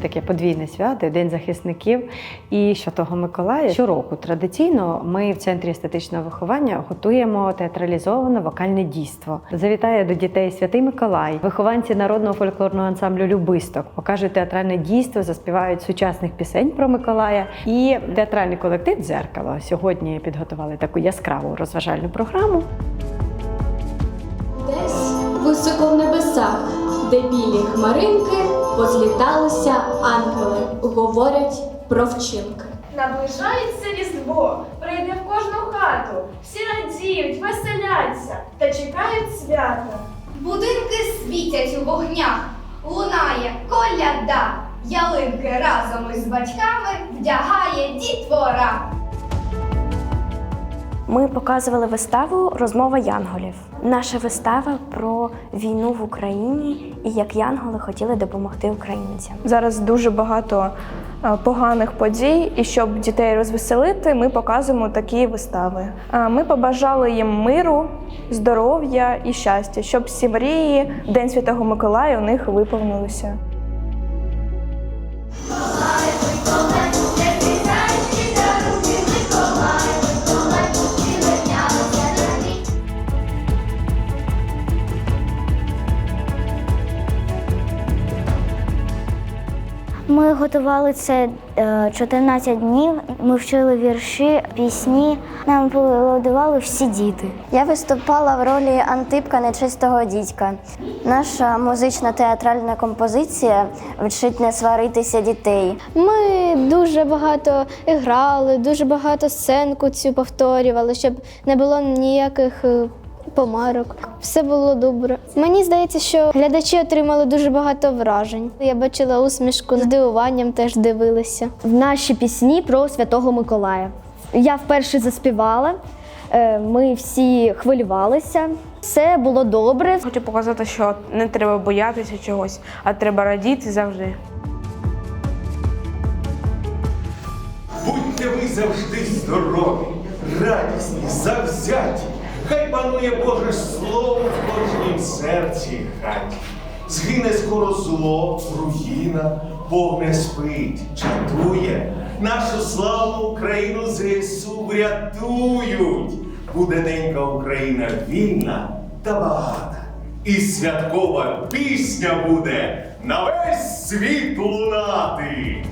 таке подвійне свято, День захисників і Святого Миколая. Щороку традиційно ми в центрі естетичного виховання готуємо театралізоване вокальне дійство. Завітає до дітей Святий Миколай. Вихованці народного фольклорного ансамблю Любисток покажуть театральне дійство, заспівають сучасних пісень про Миколая. І театральний колектив Дзеркало сьогодні підготували таку яскраву розважальну програму. Високо в небесах, де білі хмаринки, позліталися ангели, говорять про вчинки. Наближається Різдво, прийде в кожну хату. Всі радіють, веселяться та чекають свята. Будинки світять у вогнях, лунає коляда, ялинки разом із батьками вдягає дітвора. Ми показували виставу Розмова янголів. Наша вистава про війну в Україні і як янголи хотіли допомогти українцям. Зараз дуже багато е, поганих подій, і щоб дітей розвеселити, ми показуємо такі вистави. Е, Ми побажали їм миру, здоров'я і щастя, щоб всі мрії День Святого Миколая у них виповнилися. Ми готували це е, 14 днів. Ми вчили вірші, пісні. Нам аплодували всі діти. Я виступала в ролі Антипка нечистого дідька. Наша музична театральна композиція вчить не сваритися дітей. Ми дуже багато грали, дуже багато сценку цю повторювали, щоб не було ніяких е, помарок. Все було добре. Мені здається, що глядачі отримали дуже багато вражень. Я бачила усмішку з здивуванням, теж дивилися. в наші пісні про Святого Миколая. Я вперше заспівала, е, ми всі хвилювалися. Все було добре. Хочу показати, що не треба боятися чогось, а треба радіти завжди. Будьте ви завжди здорові, радісні, завзяті. Панує Боже Слово в кожнім серці хаті. Згине скоро зло, руїна, Бог не спить, чатує. Нашу славну Україну ЗСУ врятують. Буде ненька Україна вільна та багата. І святкова пісня буде на весь світ лунати.